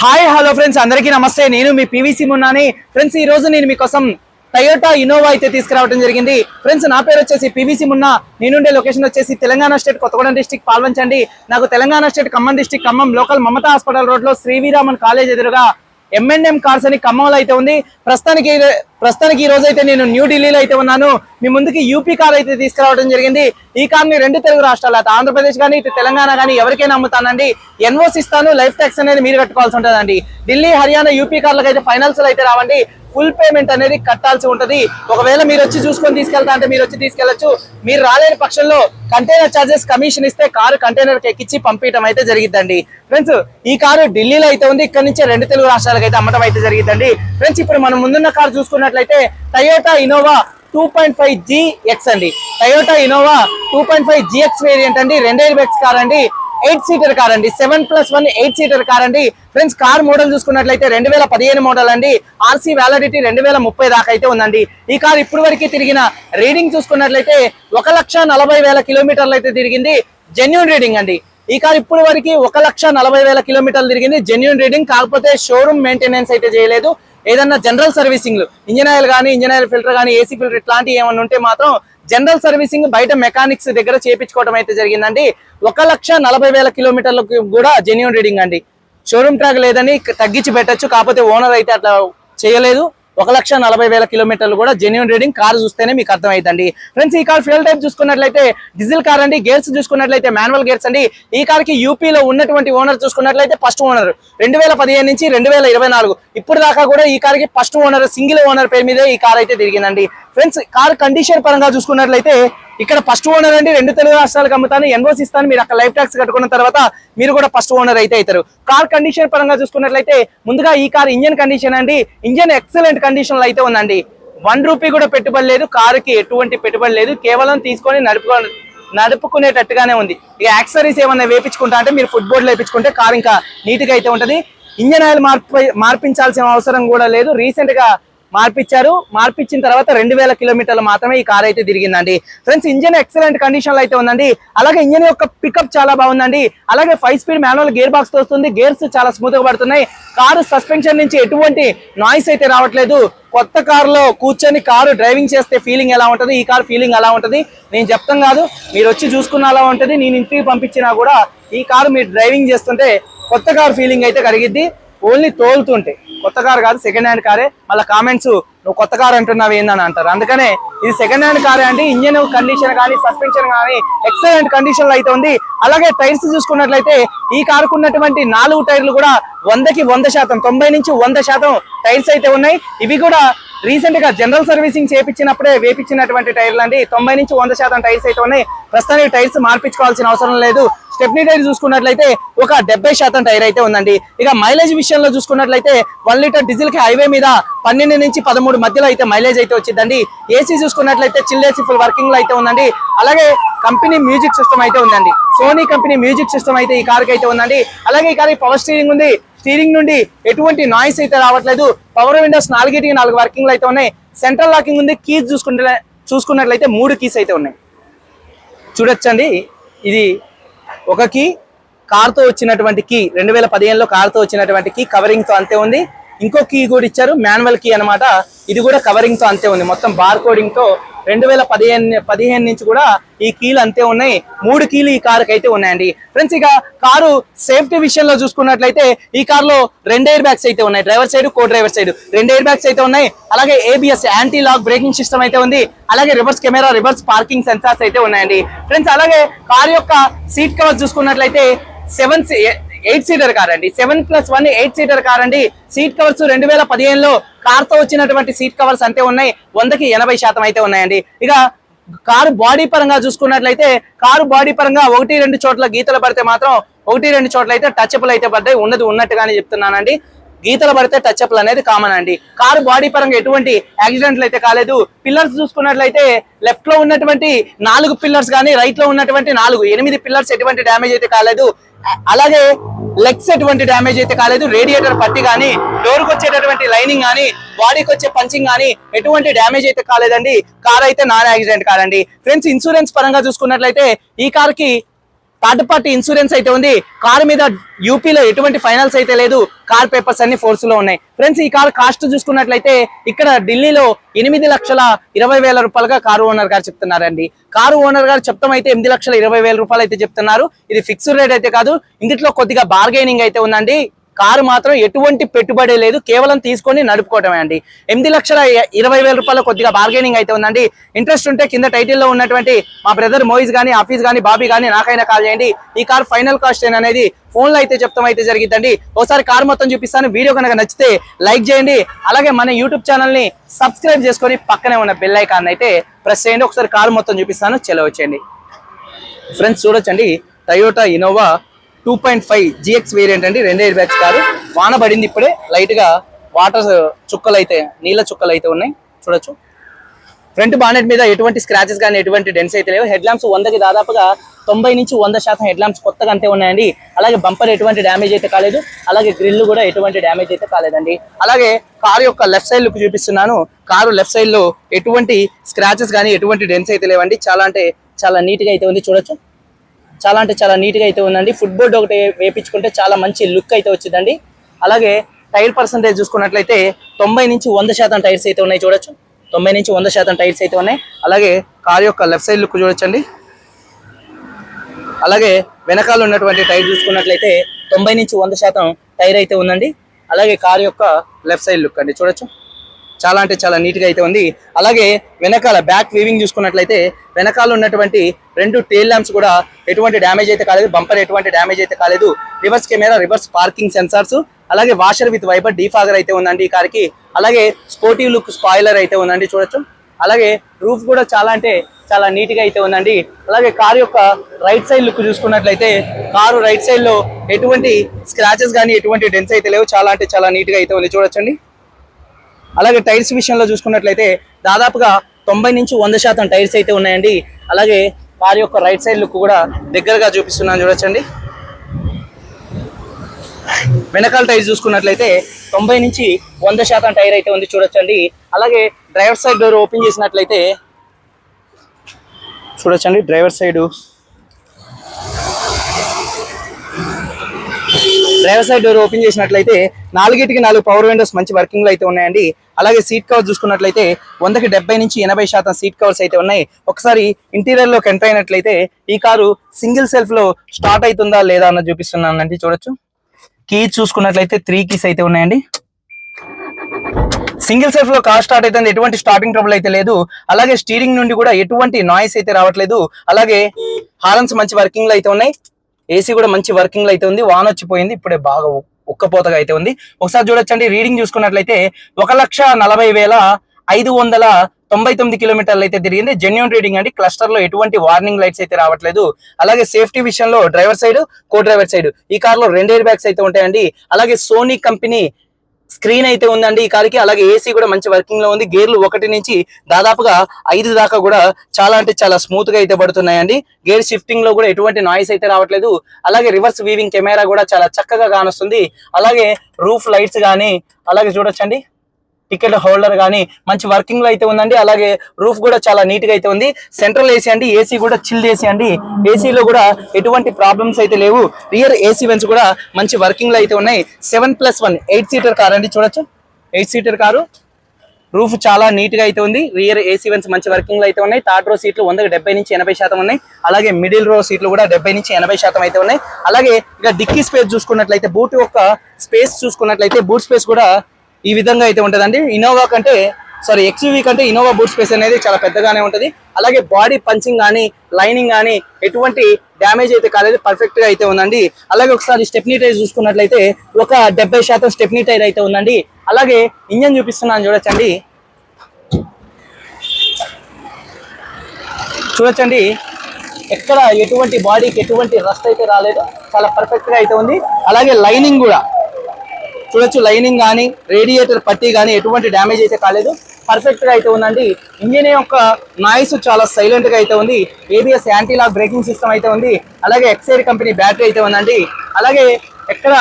Hi hello friends అందరికీ నమస్తే. నేను మీ పివిసి మున్నాని. ఫ్రెండ్స్ ఈ రోజు నేను మీకోసం టయోటా ఇన్నోవా అయితే తీసుకురావడం జరిగింది. ఫ్రెండ్స్ నా పేరు వచ్చేసి పివిసి మున్నా. నేనుండే లొకేషన్ వచ్చేసి తెలంగాణ స్టేట్ కొత్తగూడెం డిస్టిక్ పాల్వంచండి. నాకు Telangana state Khammam district Khammam local Mamata hospital రోడ్లో శ్రీవీరామన్ కాలేజ్ ఎదురుగా ఎంఎన్ఎం కార్స్ అని ఖమ్మంలో అయితే ఉంది. ప్రస్తుతానికి ప్రస్తుతానికి ఈ రోజు అయితే నేను న్యూఢిల్లీలో అయితే ఉన్నాను. మీ ముందుకి యూపీ కార్ అయితే తీసుకురావడం జరిగింది. ఈ కార్ని రెండు తెలుగు రాష్ట్రాలు అటు ఆంధ్రప్రదేశ్ కానీ ఇటు తెలంగాణ కానీ ఎవరికైనా అమ్ముతానండి. ఎన్ఓసి ఇస్తాను. లైఫ్ ట్యాక్స్ అనేది మీరు కట్టుకోవాల్సి ఉంటుందండి. ఢిల్లీ హర్యానా యూపీ కార్లకు అయితే ఫైనల్స్ అయితే రావండి. ఫుల్ పేమెంట్ అనేది కట్టాల్సి ఉంటది. ఒకవేళ మీరు వచ్చి చూసుకొని తీసుకెళ్తా అంటే మీరు వచ్చి తీసుకెళ్ళొచ్చు మీరు రాలేని పక్షంలో కంటైనర్ చార్జెస్ కమిషన్ ఇస్తే కారు కంటైనర్ ఎక్కించి పంపించడం అయితే జరిగిద్దండి. ఫ్రెండ్స్ ఈ కారు ఢిల్లీలో అయితే ఉంది. ఇక్కడ నుంచే రెండు తెలుగు రాష్ట్రాలకు అయితే అమ్మటం అయితే జరిగిద్దండి. ఫ్రెండ్స్ ఇప్పుడు మనం ముందున్న కారు చూసుకున్నట్లయితే Toyota Innova two point five GX అండి. Toyota Innova two point five GX variant అండి. రెండు ఎయిర్ బ్యాగ్స్ కార్ అండి ఎయిట్ సీటర్ కార్ అండి seven plus one eight seater car అండి ఫ్రెండ్స్ కార్ మోడల్ చూసుకున్నట్లయితే రెండు వేల పదిహేను మోడల్ అండి. ఆర్సీ వ్యాలిడిటీ రెండు వేల ముప్పై దాకా అయితే ఉందండి. ఈ కార్ ఇప్పుడు వరకు తిరిగిన రీడింగ్ చూసుకున్నట్లయితే ఒక లక్ష నలభై వేల కిలోమీటర్లు అయితే తిరిగింది. జెన్యున్ రీడింగ్ అండి. ఈ కార్ ఇప్పుడు వరకు ఒక లక్ష నలభై వేల కిలోమీటర్లు తిరిగింది. జెన్యున్ రీడింగ్ కాకపోతే షోరూమ్ మెయింటెనెన్స్ అయితే చేయలేదు. ఏదన్నా జనరల్ సర్వీసింగ్లు ఇంజన్ ఆయిల్ కానీ ఇంజిన్ ఆయిల్ ఫిల్టర్ కానీ ఏసీ ఫిల్టర్ ఇట్లాంటివి ఏమైనా ఉంటే మాత్రం జనరల్ సర్వీసింగ్ బయట మెకానిక్స్ దగ్గర చేపించుకోవడం అయితే జరిగిందండి. ఒక లక్ష నలభై వేల కిలోమీటర్లకు కూడా జెన్యున్ రీడింగ్ అండి. షోరూమ్ ట్రాక్ లేదని తగ్గించి పెట్టొచ్చు కాకపోతే ఓనర్ అయితే అట్లా చేయలేదు. ఒక లక్ష నలభై వేల కిలోమీటర్లు కూడా జెన్యున్ రీడింగ్ కార్ చూస్తేనే మీకు అర్థమైందండి ఫ్రెండ్స్ ఈ కార్ ఫ్యూల్ టైప్ చూసుకున్నట్లయితే డీజిల్ కార్ అండి గేర్స్ చూసుకున్నట్లయితే మాన్యువల్ గేర్స్ అండి. ఈ కార్కి యూపీలో ఉన్నటువంటి ఓనర్ చూసుకున్నట్లయితే ఫస్ట్ ఓనర్ రెండు వేల పదిహేను నుంచి రెండు వేల ఇరవై నాలుగు. ఇప్పుడు దాకా కూడా ఈ కార్కి ఫస్ట్ ఓనర్ సింగిల్ ఓనర్ పేరు మీదే ఈ కార్ అయితే తిరిగిందండి. ఫ్రెండ్స్ కార్ కండిషన్ పరంగా చూసుకున్నట్లయితే ఇక్కడ ఫస్ట్ ఓనర్ అండి రెండు తెలుగు రాష్ట్రాలకు అమ్ముతాను ఎన్ఓసి ఇస్తాను మీరు అక్కడ లైఫ్ ట్యాక్స్ కట్టుకున్న తర్వాత మీరు కూడా ఫస్ట్ ఓనర్ అయితే అవుతారు. కార్ కండిషన్ పరంగా చూసుకున్నట్లయితే ముందుగా ఈ కార్ ఇంజన్ కండిషన్ అండి. ఇంజన్ ఎక్సలెంట్ కండిషన్లో అయితే ఉందండి. వన్ రూపీ కూడా పెట్టుబడి లేదు కారుకి ఎటువంటి పెట్టుబడి లేదు కేవలం తీసుకొని నడుపుకో నడుపుకునేటట్టుగానే ఉంది. ఇక యాక్సరీస్ ఏమైనా వేపించుకుంటా అంటే మీరు ఫుట్ బోర్డులో వేపించుకుంటే కార్ ఇంకా నీట్గా అయితే ఉంటుంది. ఇంజన్ ఆయిల్ మార్పి మార్పించాల్సిన అవసరం కూడా లేదు. రీసెంట్ మార్పిచ్చారు. మార్పిచ్చిన తర్వాత రెండు వేల కిలోమీటర్లు మాత్రమే ఈ కార్ అయితే తిరిగిందండి. ఫ్రెండ్స్ ఇంజన్ ఎక్సలెంట్ కండిషన్లో అయితే ఉందండి. అలాగే ఇంజన్ యొక్క పికప్ చాలా బాగుందండి. అలాగే five speed manual gear box వస్తుంది గేర్స్ చాలా స్మూత్గా పడుతున్నాయి. కారు సస్పెన్షన్ నుంచి ఎటువంటి నాయిస్ అయితే రావట్లేదు. కొత్త కారులో కూర్చొని కారు డ్రైవింగ్ చేస్తే ఫీలింగ్ ఎలా ఉంటుంది? ఈ కార్ ఫీలింగ్ ఎలా ఉంటుంది? నేను చెప్తాం కాదు. మీరు వచ్చి చూసుకున్న అలా ఉంటుంది. నేను ఇంటికి పంపించినా కూడా ఈ కారు మీరు డ్రైవింగ్ చేస్తుంటే కొత్త కారు ఫీలింగ్ అయితే కలిగిద్ది ఓన్లీ తోలుతుంటే. కొత్త కార్ కాదు సెకండ్ హ్యాండ్ కారే. మళ్ళీ కామెంట్స్ నువ్వు కొత్త కార్ అంటున్నావు ఏందని అంటారు. అందుకనే ఇది సెకండ్ హ్యాండ్ కారే అంటే ఇంజన్ కండిషన్ కానీ సస్పెన్షన్ కానీ ఎక్సలెంట్ కండిషన్లో అయితే ఉంది. అలాగే టైర్స్ చూసుకున్నట్లయితే ఈ కారుకు ఉన్నటువంటి నాలుగు టైర్లు కూడా వందకి వంద శాతం తొంభై నుంచి వంద శాతం టైర్స్ అయితే ఉన్నాయి. ఇవి కూడా రీసెంట్గా జనరల్ సర్వీసింగ్ చేపించినప్పుడే వేపించినటువంటి టైర్లు అండి. తొంభై నుంచి వంద శాతం టైర్స్ అయితే ఉన్నాయి. ప్రస్తుతానికి టైర్స్ మార్పించుకోవాల్సిన అవసరం లేదు. స్టెప్నీ టైర్ చూసుకున్నట్లయితే ఒక డెబ్బై శాతం టైర్ అయితే ఉందండి. ఇక మైలేజ్ విషయంలో చూసుకున్నట్లయితే వన్ లీటర్ డీజిల్కి హైవే మీద పన్నెండు నుంచి పదమూడు మధ్యలో అయితే మైలేజ్ అయితే వచ్చిందండి. ఏసీ చూసుకున్నట్లయితే చిల్ ఏసీ ఫుల్ వర్కింగ్లో అయితే ఉందండి. అలాగే కంపెనీ మ్యూజిక్ సిస్టమ్ అయితే ఉందండి. సోనీ కంపెనీ మ్యూజిక్ సిస్టమ్ అయితే ఈ కార్కి అయితే ఉందండి. అలాగే ఈ కార్ పవర్ స్టీరింగ్ ఉంది. స్టీరింగ్ నుండి ఎటువంటి నాయిస్ అయితే రావట్లేదు. పవర్ విండోస్ నాలుగిటికి నాలుగు వర్కింగ్ అయితే ఉన్నాయి. సెంట్రల్ లాకింగ్ ఉంది. కీస్ చూసుకుంటే చూసుకున్నట్లయితే మూడు కీస్ అయితే ఉన్నాయి. చూడొచ్చండి. ఇది ఒక కీ కార్తో వచ్చినటువంటి కీ రెండు వేల పదిహేనులో కార్తో వచ్చినటువంటి కీ కవరింగ్తో అంతే ఉంది. ఇంకో కీ కూడా ఇచ్చారు మాన్యువల్ కీ అన్నమాట. ఇది కూడా కవరింగ్తో అంతే ఉంది. మొత్తం బార్ కోడింగ్తో రెండు వేల పదిహేను పదిహేను నుంచి కూడా ఈ కీలు అంతే ఉన్నాయి. మూడు కీలు ఈ కారుకి అయితే ఉన్నాయండి. ఫ్రెండ్స్ ఇక కారు సేఫ్టీ విషయంలో చూసుకున్నట్లయితే ఈ కారులో రెండు ఎయిర్ బ్యాగ్స్ అయితే ఉన్నాయి. Driver side co driver side. రెండు ఎయిర్ బ్యాగ్స్ అయితే ఉన్నాయి. అలాగే ABS anti lock braking system అయితే ఉంది. అలాగే reverse camera reverse parking sensors అయితే ఉన్నాయండి. ఫ్రెండ్స్ అలాగే కార్ యొక్క సీట్ కవర్ చూసుకున్నట్లయితే సెవెన్ ఎయిట్ సీటర్ కార్ అండి seven plus one eight seater car అండి సీట్ కవర్స్ రెండు వేల పదిహేనులో కార్తో వచ్చినటువంటి సీట్ కవర్స్ అంతే ఉన్నాయి. వందకి ఎనభై శాతం అయితే ఉన్నాయండి. ఇక కారు బాడీ పరంగా చూసుకున్నట్లయితే కారు బాడీ పరంగా ఒకటి రెండు చోట్ల గీతలు పడితే మాత్రం ఒకటి రెండు చోట్ల అయితే టచ్అప్లు అయితే పడ్డాయి. ఉన్నది ఉన్నట్టుగానే చెప్తున్నానండి. గీతలు పడితే టచ్అప్లు అనేది కామన్ అండి. కారు బాడీ పరంగా ఎటువంటి యాక్సిడెంట్లు అయితే కాలేదు. పిల్లర్స్ చూసుకున్నట్లయితే లెఫ్ట్లో ఉన్నటువంటి నాలుగు పిల్లర్స్ కానీ రైట్లో ఉన్నటువంటి నాలుగు ఎనిమిది పిల్లర్స్ ఎటువంటి డ్యామేజ్ అయితే కాలేదు. అలాగే లెగ్స్ ఎటువంటి డ్యామేజ్ అయితే కాలేదు రేడియేటర్ పట్టి కానీ డోర్కి వచ్చేటటువంటి లైనింగ్ కానీ బాడీకి వచ్చే పంచింగ్ కానీ ఎటువంటి డ్యామేజ్ అయితే కాలేదండి. కార్ అయితే నాన్ యాక్సిడెంట్ కార్ అండి ఫ్రెండ్స్ ఇన్సూరెన్స్ పరంగా చూసుకున్నట్లయితే ఈ కార్కి థర్డ్ పార్టీ ఇన్సూరెన్స్ అయితే ఉంది. కార్ మీద యూపీలో ఎటువంటి ఫైనల్స్ అయితే లేదు. కార్ పేపర్స్ అన్ని ఫోర్స్లో ఉన్నాయి. ఫ్రెండ్స్ ఈ కార్ కాస్ట్ చూసుకున్నట్లయితే ఇక్కడ ఢిల్లీలో ఎనిమిది లక్షల ఇరవై వేల రూపాయలుగా కారు ఓనర్ గారు చెప్తున్నారండి. కారు ఓనర్ గారు చెప్తాం అయితే ఎనిమిది లక్షల ఇరవై వేల రూపాయలు అయితే చెప్తున్నారు. ఇది ఫిక్స్డ్ రేట్ అయితే కాదు. ఇందులో కొద్దిగా బార్గెనింగ్ అయితే ఉందండి. కారు మాత్రం ఎటువంటి పెట్టుబడి లేదు కేవలం తీసుకొని నడుపుకోవటమే అండి. ఎనిమిది లక్షల ఇరవై వేల రూపాయలు కొద్దిగా బార్గెనింగ్ అయితే ఉందండి. ఇంట్రెస్ట్ ఉంటే కింద టైటిల్లో ఉన్నటువంటి మా బ్రదర్ మోయిజ్ కానీ ఆఫీస్ కానీ బాబీ కానీ నాకైనా కాల్ చేయండి. ఈ కార్ ఫైనల్ కాస్ట్ అనేది ఫోన్లో అయితే చెప్తాం అయితే జరిగిందండి ఒకసారి కార్ మొత్తం చూపిస్తాను. వీడియో కనుక నచ్చితే లైక్ చేయండి. అలాగే మన యూట్యూబ్ ఛానల్ని సబ్స్క్రైబ్ చేసుకొని పక్కనే ఉన్న బెల్ ఐకాన్ అయితే ప్రెస్ చేయండి. ఒకసారి కార్ మొత్తం చూపిస్తాను. చెలవచ్చండి ఫ్రెండ్స్ చూడొచ్చండి. Toyota Innova two point five GX variant అండి. రెండు ఎయిర్ బ్యాగ్స్ కారు వాన పడింది ఇప్పుడే. లైట్గా వాటర్ uh, చుక్కలు అయితే నీళ్ళ చుక్కలు అయితే ఉన్నాయి. చూడొచ్చు. ఫ్రంట్ బానెట్ మీద ఎటువంటి స్క్రాచెస్ కానీ ఎటువంటి డెన్స్ అయితే లేవు. హెడ్ ల్యాంప్స్ వందకి దాదాపుగా తొంభై నుంచి వంద శాతం హెడ్ ల్యాంప్స్ కొత్తగా అంతే ఉన్నాయండి. అలాగే బంపర్ ఎటువంటి డ్యామేజ్ అయితే కాలేదు. అలాగే గ్రిల్ కూడా ఎటువంటి డ్యామేజ్ అయితే కాలేదండి. అలాగే కారు యొక్క లెఫ్ట్ సైడ్ లుక్ చూపిస్తున్నాను. కారు లెఫ్ట్ సైడ్లో ఎటువంటి స్క్రాచెస్ కానీ ఎటువంటి డెన్స్ అయితే లేవండి. చాలా అంటే చాలా నీట్గా అయితే ఉంది. చూడొచ్చు. చాలా అంటే చాలా నీట్గా అయితే ఉందండి. ఫుట్బోర్డ్ ఒకటి వేపించుకుంటే చాలా మంచి లుక్ అయితే వచ్చిందండి. అలాగే టైర్ పర్సంటేజ్ చూసుకున్నట్లయితే తొంభై నుంచి వంద శాతం టైర్స్ అయితే ఉన్నాయి చూడొచ్చు. తొంభై నుంచి వంద శాతం టైర్స్ అయితే ఉన్నాయి. అలాగే కార్ యొక్క లెఫ్ట్ సైడ్ లుక్ చూడొచ్చండి. అలాగే వెనకాల ఉన్నటువంటి టైర్ చూసుకున్నట్లయితే తొంభై నుంచి వంద శాతం టైర్ అయితే ఉందండి. అలాగే కార్ యొక్క లెఫ్ట్ సైడ్ లుక్ అండి చూడొచ్చు. చాలా అంటే చాలా నీట్గా అయితే ఉంది. అలాగే వెనకాల బ్యాక్ వీవింగ్ చూసుకున్నట్లయితే వెనకాల ఉన్నటువంటి రెండు టేల్ ల్యాంప్స్ కూడా ఎటువంటి డ్యామేజ్ అయితే కాలేదు బంపర్ ఎటువంటి డ్యామేజ్ అయితే కాలేదు. Reverse camera reverse parking sensors అలాగే వాషర్ విత్ వైపర్ డీఫాగర్ అయితే ఉందండి ఈ కార్కి అలాగే స్పోర్టివ్ లుక్ స్పాయిలర్ అయితే ఉందండి చూడొచ్చు. అలాగే రూఫ్ కూడా చాలా అంటే చాలా నీట్గా అయితే ఉందండి. అలాగే కారు యొక్క రైట్ సైడ్ లుక్ చూసుకున్నట్లయితే కారు రైట్ సైడ్లో ఎటువంటి స్క్రాచెస్ కానీ ఎటువంటి డెన్స్ అయితే లేవు. చాలా అంటే చాలా నీట్గా అయితే ఉంది. చూడొచ్చండి. అలాగే టైర్స్ విషయంలో చూసుకున్నట్లయితే దాదాపుగా తొంభై నుంచి వంద శాతం టైర్స్ అయితే ఉన్నాయండి. అలాగే వారి యొక్క రైట్ సైడ్ లుక్ కూడా దగ్గరగా చూపిస్తున్నాను చూడొచ్చండి. వెనకాల టైర్ చూసుకున్నట్లయితే తొంభై నుంచి వంద శాతం టైర్ అయితే ఉంది చూడొచ్చండి. అలాగే డ్రైవర్ సైడ్ డోర్ ఓపెన్ చేసినట్లయితే చూడొచ్చండి. Driver side driver side door open చేసినట్లయితే నాలుగిటికి నాలుగు పవర్ విండోస్ మంచి వర్కింగ్లో అయితే ఉన్నాయండి. అలాగే సీట్ కవర్ చూసుకున్నట్లయితే వందకి డెబ్బై నుంచి ఎనభై శాతం సీట్ కవర్స్ అయితే ఉన్నాయి. ఒకసారి ఇంటీరియర్లోకి ఎంటర్ అయినట్లయితే ఈ కారు సింగిల్ సెల్ఫ్లో స్టార్ట్ అవుతుందా లేదా అన్నది చూపిస్తున్నానండి. చూడొచ్చు. కీస్ చూసుకున్నట్లయితే త్రీ కీస్ అయితే ఉన్నాయండి. సింగిల్ సెల్ఫ్లో కార్ స్టార్ట్ అయితే ఎటువంటి స్టార్టింగ్ ట్రబుల్ అయితే లేదు. అలాగే స్టీరింగ్ నుండి కూడా ఎటువంటి నాయిస్ అయితే రావట్లేదు. అలాగే హార్న్స్ మంచి వర్కింగ్లో అయితే ఉన్నాయి. ఏసీ కూడా మంచి వర్కింగ్లో అయితే ఉంది. వాన్ వచ్చిపోయింది. ఇప్పుడే బాగా ఉక్కపోతగా అయితే ఉంది. ఒకసారి చూడొచ్చండి. రీడింగ్ చూసుకున్నట్లయితే ఒక లక్ష నలభై వేల ఐదు వందల తొంభై తొమ్మిది కిలోమీటర్లు అయితే తిరిగింది. జెన్యున్ రీడింగ్ అండి. క్లస్టర్లో ఎటువంటి వార్నింగ్ లైట్స్ అయితే రావట్లేదు. అలాగే సేఫ్టీ విషయంలో driver side co driver side ఈ కార్లో రెండు ఎయిర్ బ్యాగ్స్ అయితే ఉంటాయండి. అలాగే సోనీ కంపెనీ స్క్రీన్ అయితే ఉందండి. ఈ కారికి అలాగే ఏసీ కూడా మంచి వర్కింగ్లో ఉంది. గేర్లు ఒకటి నుంచి దాదాపుగా ఐదు దాకా కూడా చాలా అంటే చాలా స్మూత్గా అయితే పడుతున్నాయండి. గేర్ షిఫ్టింగ్లో కూడా ఎటువంటి నాయిస్ అయితే రావట్లేదు. అలాగే రివర్స్ వీవింగ్ కెమెరా కూడా చాలా చక్కగా కానొస్తుంది. అలాగే రూఫ్ లైట్స్ కానీ అలాగే చూడొచ్చండి. టికెట్ హోల్డర్ కానీ మంచి వర్కింగ్లో అయితే ఉందండి. అలాగే రూఫ్ కూడా చాలా నీట్గా అయితే ఉంది. సెంట్రల్ ఏసీ అండి. ఏసీ కూడా చిల్ ఏసీ అండి. ఏసీలో కూడా ఎటువంటి ప్రాబ్లమ్స్ అయితే లేవు. రియర్ ఏసీ వెన్స్ కూడా మంచి వర్కింగ్లో అయితే ఉన్నాయి. Seven plus one eight seater car అండి. చూడొచ్చు. Eight seater car. రూఫ్ చాలా నీట్గా అయితే ఉంది. రియర్ ఏసీ వెన్స్ మంచి వర్కింగ్లో అయితే ఉన్నాయి. థర్డ్ రో సీట్లు వందకు డెబ్బై నుంచి ఎనభై శాతం ఉన్నాయి. అలాగే మిడిల్ రో సీట్లు కూడా డెబ్బై నుంచి ఎనభై శాతం అయితే ఉన్నాయి. అలాగే ఇక డిక్కీ స్పేస్ చూసుకున్నట్లయితే బూట్ యొక్క స్పేస్ చూసుకున్నట్లయితే బూట్ స్పేస్ కూడా ఈ విధంగా అయితే ఉంటదండి. ఇన్నోవా కంటే సారీ ఎక్స్యూవీ కంటే ఇన్నోవా బూట్ స్పేస్ అనేది చాలా పెద్దగానే ఉంటుంది. అలాగే బాడీ పంచింగ్ కానీ లైనింగ్ కానీ ఎటువంటి డ్యామేజ్ అయితే కాలేదు పర్ఫెక్ట్గా అయితే ఉందండి. అలాగే ఒకసారి స్టెప్నీ టైర్ చూసుకున్నట్లయితే ఒక డెబ్బై శాతం స్టెప్నీ టైర్ అయితే ఉందండి. అలాగే ఇంజన్ చూపిస్తున్నాను చూడొచ్చండి. చూడొచ్చండి. ఎక్కడ ఎటువంటి బాడీకి ఎటువంటి రస్ట్ అయితే రాలేదు. చాలా పర్ఫెక్ట్గా అయితే ఉంది. అలాగే లైనింగ్ కూడా చూడొచ్చు లైనింగ్ కానీ రేడియేటర్ పట్టి కానీ ఎటువంటి డ్యామేజ్ అయితే కాలేదు. పర్ఫెక్ట్గా అయితే ఉందండి. ఇంజిన్ యొక్క నాయిస్ చాలా సైలెంట్గా అయితే ఉంది. ఏబిఎస్ యాంటీలాక్ బ్రేకింగ్ సిస్టమ్ అయితే ఉంది. అలాగే ఎక్సైడ్ కంపెనీ బ్యాటరీ అయితే ఉందండి. అలాగే ఎక్కడ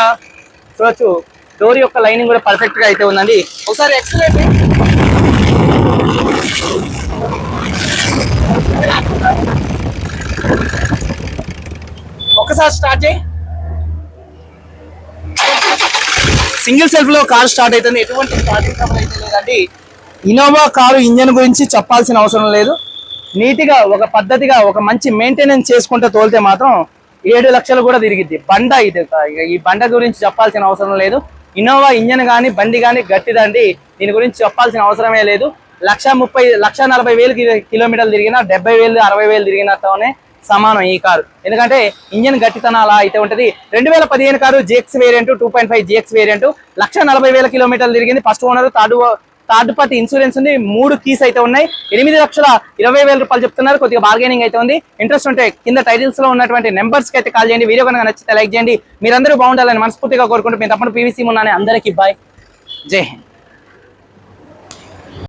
చూడొచ్చు డోర్ యొక్క లైనింగ్ కూడా పర్ఫెక్ట్గా అయితే ఉందండి. ఒకసారి ఎక్సలెంట్ ఒక్కసారి స్టార్ట్ చేయి. సింగిల్ సెల్ఫ్లో కార్ స్టార్ట్ అయితే ఎటువంటి స్టార్టింగ్ ట్రబుల్ అయితే లేదండి. ఇనోవా కారు ఇంజన్ గురించి చెప్పాల్సిన అవసరం లేదు. నీట్గా ఒక పద్ధతిగా ఒక మంచి మెయింటెనెన్స్ చేసుకుంటే తోలితే మాత్రం ఏడు లక్షలు కూడా తిరిగిద్ది. బండ ఇది. ఈ బండ గురించి చెప్పాల్సిన అవసరం లేదు. ఇన్నోవా ఇంజన్ కానీ బండి కానీ గట్టిదండి. దీని గురించి చెప్పాల్సిన అవసరమే లేదు. లక్ష ముప్పై లక్ష నలభై వేలు కి- కిలోమీటర్లు తిరిగినా డెబ్బై వేలు అరవై వేలు తిరిగినతోనే సమానం ఈ కారు. ఎందుకంటే ఇంజన్ గట్టితనం అలా అయితే ఉంటుంది. రెండు వేల పదిహేను car GX variant two point five GX variant lakh నలభై వేల కిలోమీటర్లు తిరిగింది. First owner third third party insurance ఉంది. మూడు కీస్ అయితే ఉన్నాయి. ఎనిమిది లక్షల ఇరవై వేల రూపాయలు చెప్తున్నారు. కొద్దిగా బార్గెనింగ్ అయితే ఉంది. ఇంట్రెస్ట్ ఉంటే కింద టైటిల్స్లో ఉన్నటువంటి నెంబర్స్కి అయితే కాల్ చేయండి. వీడియో కనుక నచ్చితే లైక్ చేయండి. మీరందరూ బాగుండాలని మనస్ఫూర్తిగా కోరుకుంటూ మేము తప్పకుండా పీవీసీ ఉన్నాను అందరికీ బాయ్ జై హింద్.